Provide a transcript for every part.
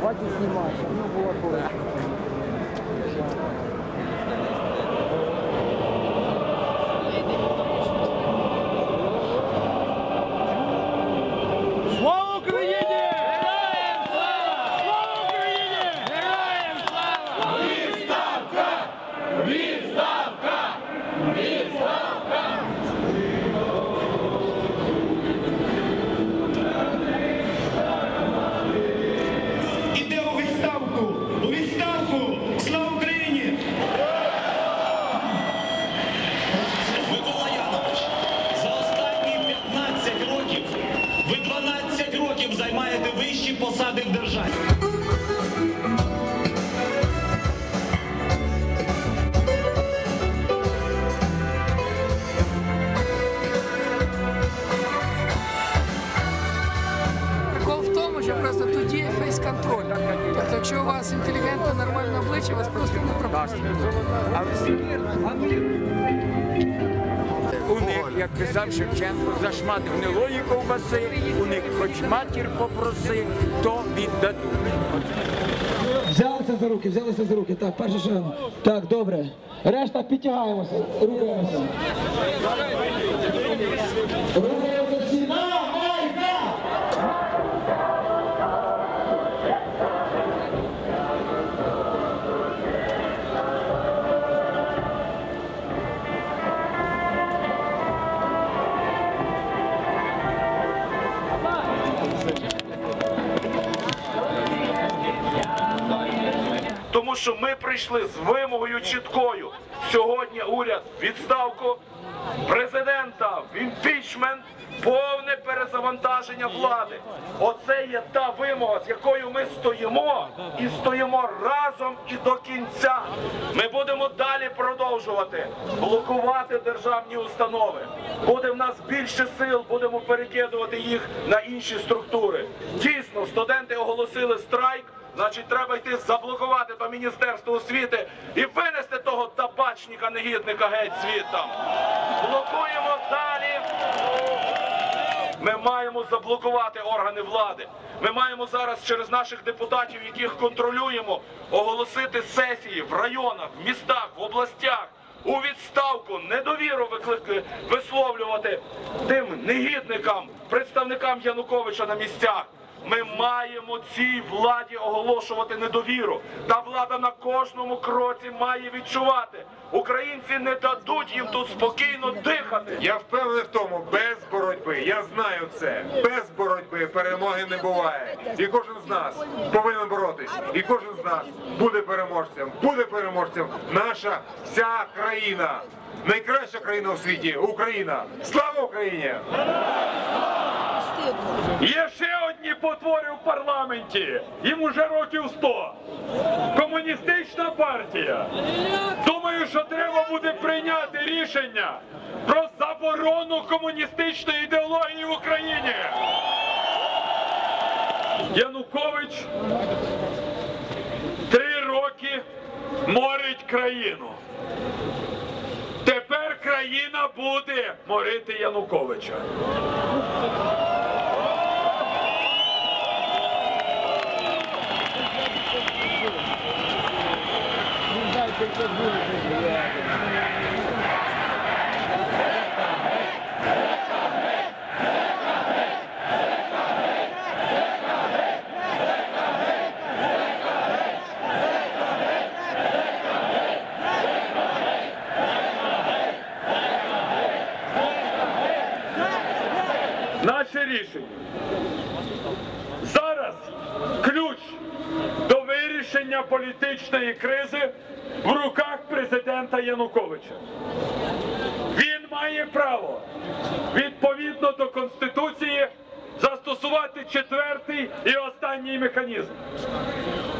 Хватит снимать, ну, было коротко. Слава Україні! Героям слава! Слава Україні! Героям слава! Відставка! Відставка! Відставка! Іде у відставку! У відставку! Слава Україні! Микола Янович, за останні 15 років ви 12 років займаєте вищі посади в державі. Прикол в тому, що просто тут є фейс-контроль. Тобто, якщо у вас інтелігентне, нормальне обличчя, вас просто не пропустять. У них, як казав Шевченко, за шмат гнилої ковбаси, у них хоч матір попроси, то віддадуть. Взялися за руки, взялися за руки. Так, перше шаг. Так, добре. Решта підтягаємося. Рухаємося Що ми прийшли з вимогою чіткою. Сьогодні уряд відставку, президента в імпічмент, повне перезавантаження влади. Оце є та вимога, з якою ми стоїмо і стоїмо разом і до кінця. Ми будемо далі продовжувати блокувати державні установи. Буде в нас більше сил, будемо перекидувати їх на інші структури. Дійсно, студенти оголосили страйк. Значить, треба йти заблокувати до Міністерства освіти і винести того табачника негідника геть звідтам. Блокуємо далі. Ми маємо заблокувати органи влади. Ми маємо зараз через наших депутатів, яких контролюємо, оголосити сесії в районах, в містах, в областях. У відставку недовіру виклик- висловлювати тим негідникам, представникам Януковича на місцях. Ми маємо цій владі оголошувати недовіру. Та влада на кожному кроці має відчувати. Українці не дадуть їм тут спокійно дихати. Я впевнений в тому, без боротьби, я знаю це. Без боротьби перемоги не буває. І кожен з нас повинен боротись. І кожен з нас буде переможцем. Буде переможцем наша вся країна. Найкраща країна у світі Україна. Слава Україні! Є потвори в парламенті. Їм уже років 100. Комуністична партія. Думаю, що треба буде прийняти рішення про заборону комуністичної ідеології в Україні. Янукович три роки морить країну. Тепер країна буде морити Януковича. Не знаю, как это будет. Наше рішення. Зараз ключ вирішення політичної кризи в руках президента Януковича. Він має право відповідно до Конституції застосувати четвертий і останній механізм.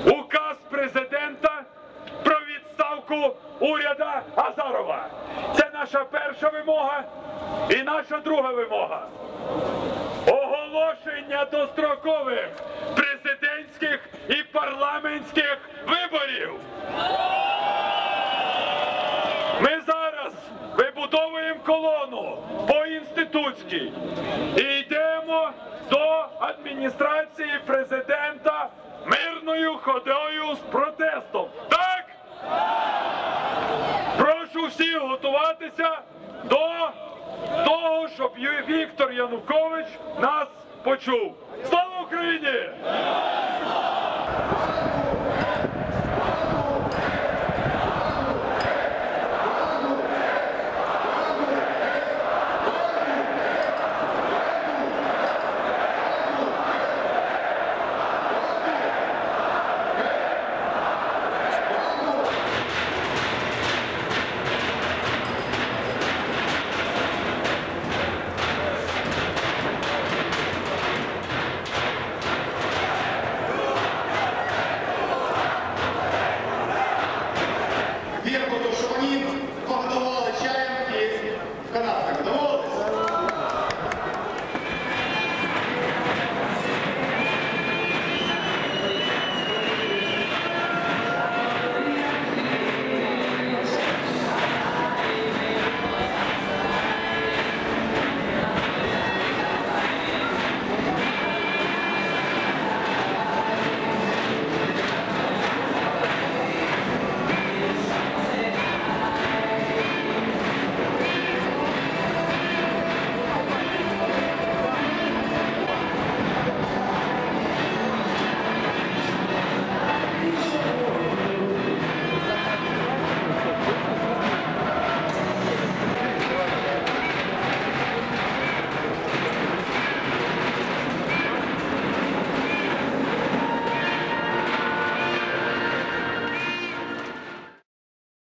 Указ президента про відставку уряда Азарова. Це наша перша вимога і наша друга вимога. Оголошення дострокових президентських і парламентських виборів. Ми зараз вибудовуємо колону по інститутській і йдемо до адміністрації президента мирної. ходою з протестом. Так? Прошу всіх готуватися до того, щоб Віктор Янукович нас почув. Слава Україні!